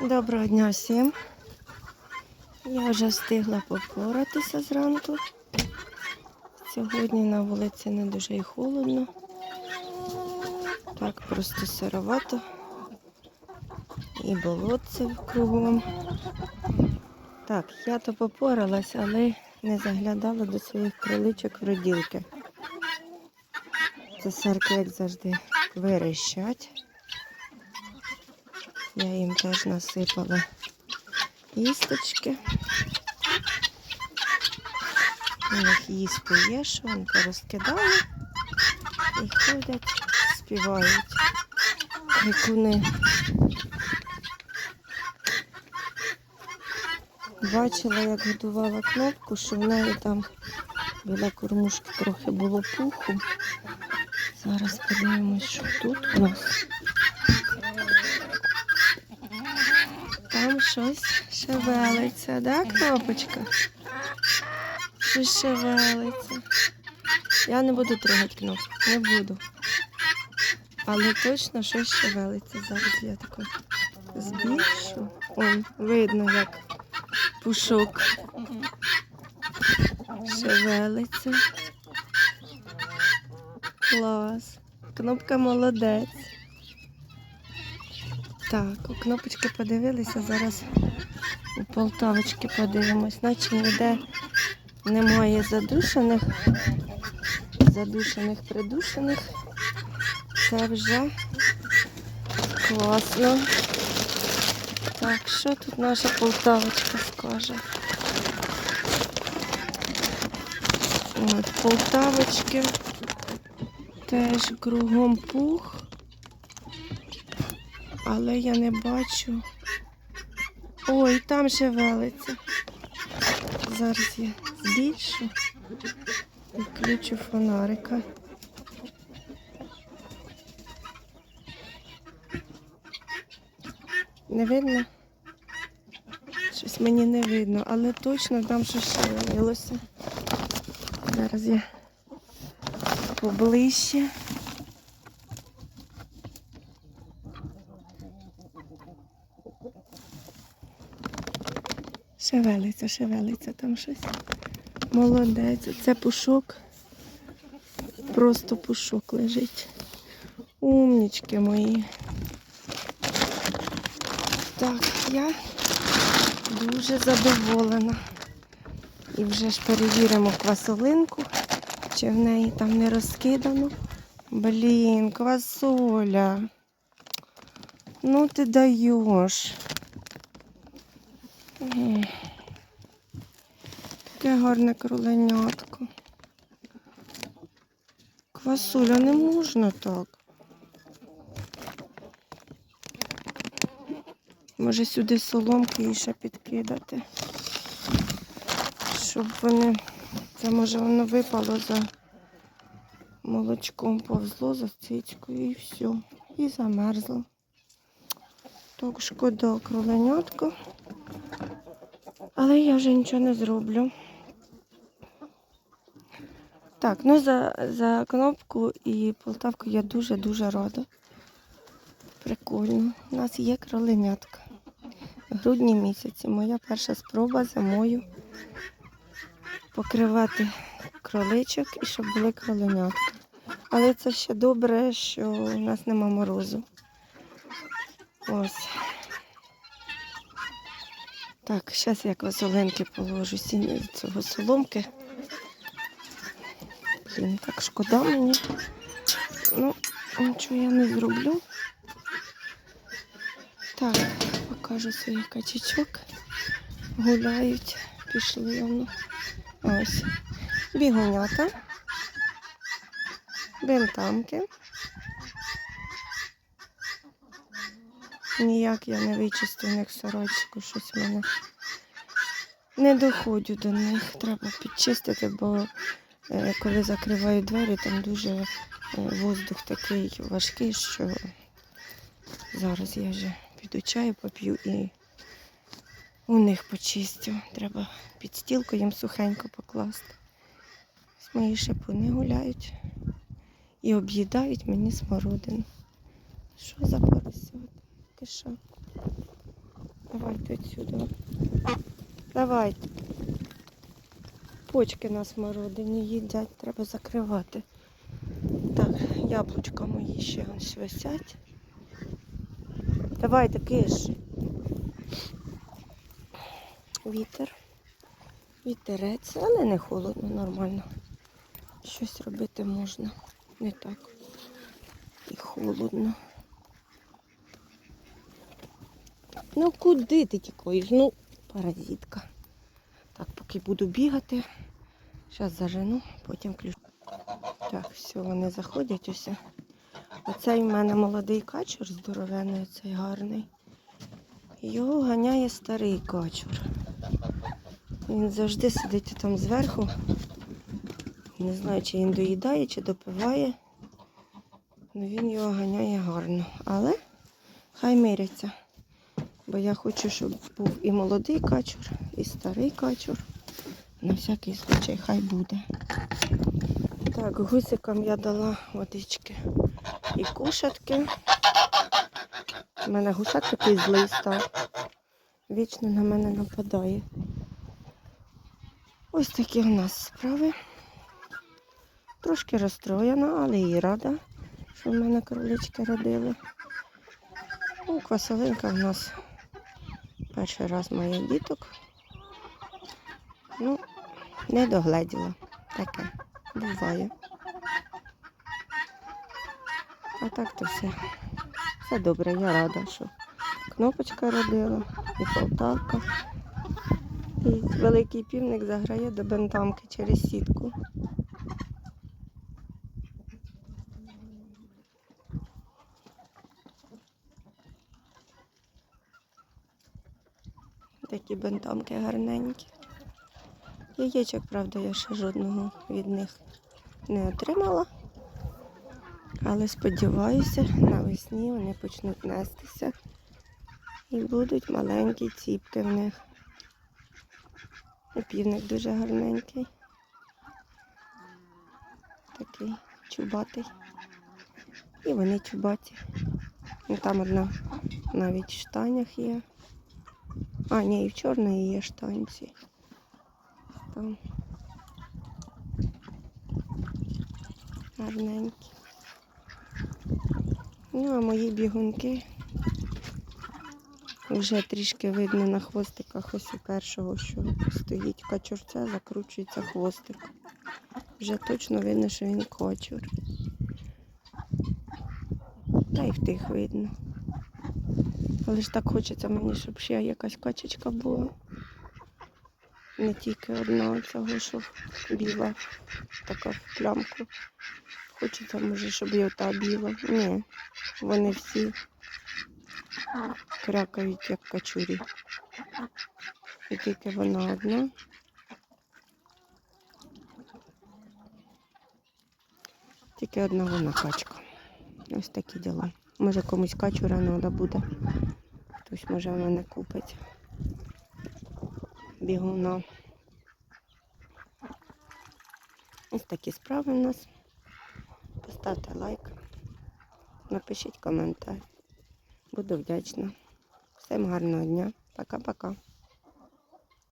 Доброго дня всім. Я вже встигла попоратися зранку. Сьогодні на вулиці не дуже і холодно. Так, просто сировато. І болотце кругом. Так, я то попоралась, але не заглядала до своїх кроличок в роділки. Це сарки, як завжди, верещать. Я їм теж насипала їсточки. У них їсти є, що вони порозкидали і ходять, співають. Крикуни. Бачила, як годувала кнопку, що в неї там біля кормушки трохи було пуху. Зараз подивимось, що тут у нас. Там щось шевелиться, да, кнопочка? Щось шевелиться. Я не буду трогати кнопку, не буду. Але точно щось шевелиться. Зараз я тако збільшу. Он, видно, як пушок шевелиться. Клас. Кнопка молодець. Так, у кнопочки подивилися, зараз у Полтавочки подивимось, наче ніде немає задушених, задушених, придушених. Це вже класно. Так, що тут наша Полтавочка скаже? От, Полтавочки теж кругом пух але я не бачу. Ой, там шевелиться. Зараз я збільшу включу фонарика. Не видно? Щось мені не видно, але точно там щось шевелилося. Зараз я поближче. Шевелиться, шевелиться там щось. Молодець. Це пушок. Просто пушок лежить. Умнічки мої. Так, я дуже задоволена. І вже ж перевіримо квасолинку, чи в неї там не розкидано. Блін, квасоля. Ну ти даєш. Таке гарне кроленятко. Квасуля не можна так. Може сюди соломки і ще підкидати. Щоб вони, це може воно випало за молочком повзло за цицькою і все. І замерзло. Так, шкода кроленятко. Але я вже нічого не зроблю. Так, ну за, за кнопку і полтавку я дуже-дуже рада. Прикольно. У нас є кроленятка. Грудні місяці моя перша спроба зимою покривати кроличок і щоб були кроленятка. Але це ще добре, що у нас нема морозу. Ось. Так, зараз я квасолинки положу сіні цього соломки. Блін, так шкода мені. Ну, нічого я не зроблю. Так, покажу своїх качечок. Гуляють, пішли воно. Ось. Бігонята. Бентамки. Ніяк я не вичистю в них сорочку, щось в мене не доходжу до них. Треба підчистити, бо е, коли закриваю двері, там дуже е, воздух такий важкий, що зараз я вже піду чаю поп'ю і у них почистю. Треба під стілку їм сухенько покласти. Ось Мої шипуни гуляють і об'їдають мені смородину. Що за поросята? Ти що? Давайте отсюди. Давайте. Почки на смородині їдять, треба закривати. Так, яблучка мої ще висять. Давайте киш. Вітер. Вітерець, але не холодно, нормально. Щось робити можна. Не так. І холодно. Ну куди ти тікаєш? Ну, паразитка. Так, поки буду бігати. Зараз зажену, потім ключ. Так, все, вони заходять усе. Оцей в мене молодий качур здоровений, цей гарний. Його ганяє старий качур. Він завжди сидить там зверху. Не знаю, чи він доїдає, чи допиває. Ну він його ганяє гарно. Але хай миряться. Бо я хочу, щоб був і молодий качур, і старий качур. На всякий случай хай буде. Так, гусикам я дала водички і кушатки. У мене гусак такий злий став. Вічно на мене нападає. Ось такі у нас справи. Трошки розстроєна, але і рада, що в мене кролички родили. Ну, Квасолинка в нас перший раз має діток. Ну, не догледіла. Таке буває. А так то все. Все добре, я рада, що кнопочка родила і полтавка. І великий півник заграє до бентамки через сітку. Такі бентамки гарненькі. Яєчок, правда, я ще жодного від них не отримала. Але сподіваюся, навесні вони почнуть нестися і будуть маленькі ціпки в них. І півник дуже гарненький. Такий чубатий. І вони чубаті. І там одна навіть в штанях є. А, ні, і в чорної є штанці. Там гарненькі. Ну, а мої бігунки вже трішки видно на хвостиках ось у першого, що стоїть качурця, закручується хвостик. Вже точно видно, що він кочур. Та й в тих видно. Але ж так хочеться мені, щоб ще якась качечка була. Не тільки одна цього, що біла, така в плямку. Хочеться, може, щоб і ота біла. Ні, вони всі крякають, як качурі. І тільки вона одна. Тільки одна вона качка. Ось такі діла. Може комусь качура треба буде. Хтось може в мене купить. Бігуна. Ось такі справи в нас. Поставте лайк, напишіть коментар. Буду вдячна. Всім гарного дня. Пока-пока.